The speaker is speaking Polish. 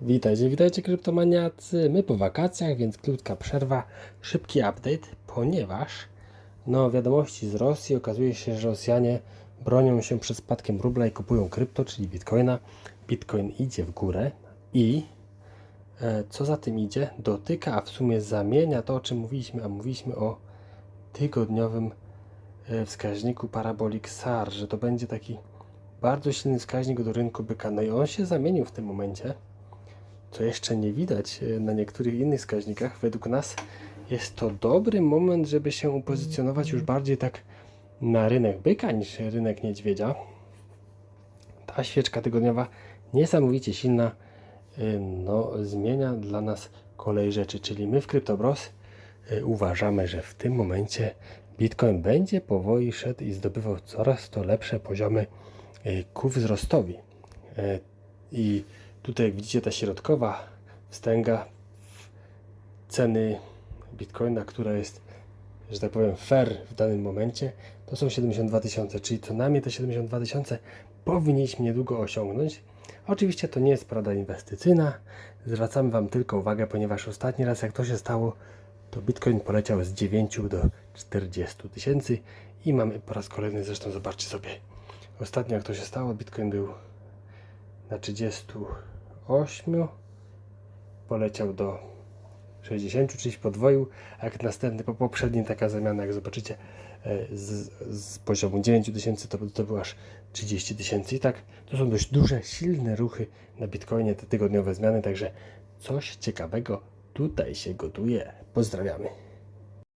Witajcie, witajcie kryptomaniacy. My po wakacjach, więc krótka przerwa, szybki update, ponieważ no wiadomości z Rosji okazuje się, że Rosjanie bronią się przed spadkiem rubla i kupują krypto, czyli bitcoina. Bitcoin idzie w górę i e, co za tym idzie, dotyka, a w sumie zamienia to, o czym mówiliśmy, a mówiliśmy o tygodniowym e, wskaźniku Parabolic SAR, że to będzie taki bardzo silny wskaźnik do rynku byka. No i on się zamienił w tym momencie co jeszcze nie widać e, na niektórych innych wskaźnikach, według nas jest to dobry moment, żeby się upozycjonować już bardziej tak na rynek byka niż rynek niedźwiedzia. Ta świeczka tygodniowa niesamowicie silna, e, no, zmienia dla nas kolej rzeczy, czyli my w CryptoBros e, uważamy, że w tym momencie Bitcoin będzie powoli szedł i zdobywał coraz to lepsze poziomy ku wzrostowi. I tutaj, jak widzicie, ta środkowa wstęga ceny Bitcoina, która jest, że tak powiem, fair w danym momencie, to są 72 tysiące, czyli co najmniej te 72 tysiące powinniśmy niedługo osiągnąć. Oczywiście to nie jest porada inwestycyjna. Zwracamy Wam tylko uwagę, ponieważ ostatni raz jak to się stało, to Bitcoin poleciał z 9 do 40 tysięcy i mamy po raz kolejny, zresztą zobaczcie sobie, ostatnio jak to się stało, Bitcoin był na 38, poleciał do 60, czyli się podwoił, a następny, po poprzednim taka zamiana, jak zobaczycie, e, z, z poziomu 9 tysięcy to, to było aż 30 tysięcy i tak to są dość duże, silne ruchy na Bitcoinie, te tygodniowe zmiany, także coś ciekawego tutaj się gotuje. Pozdrawiamy.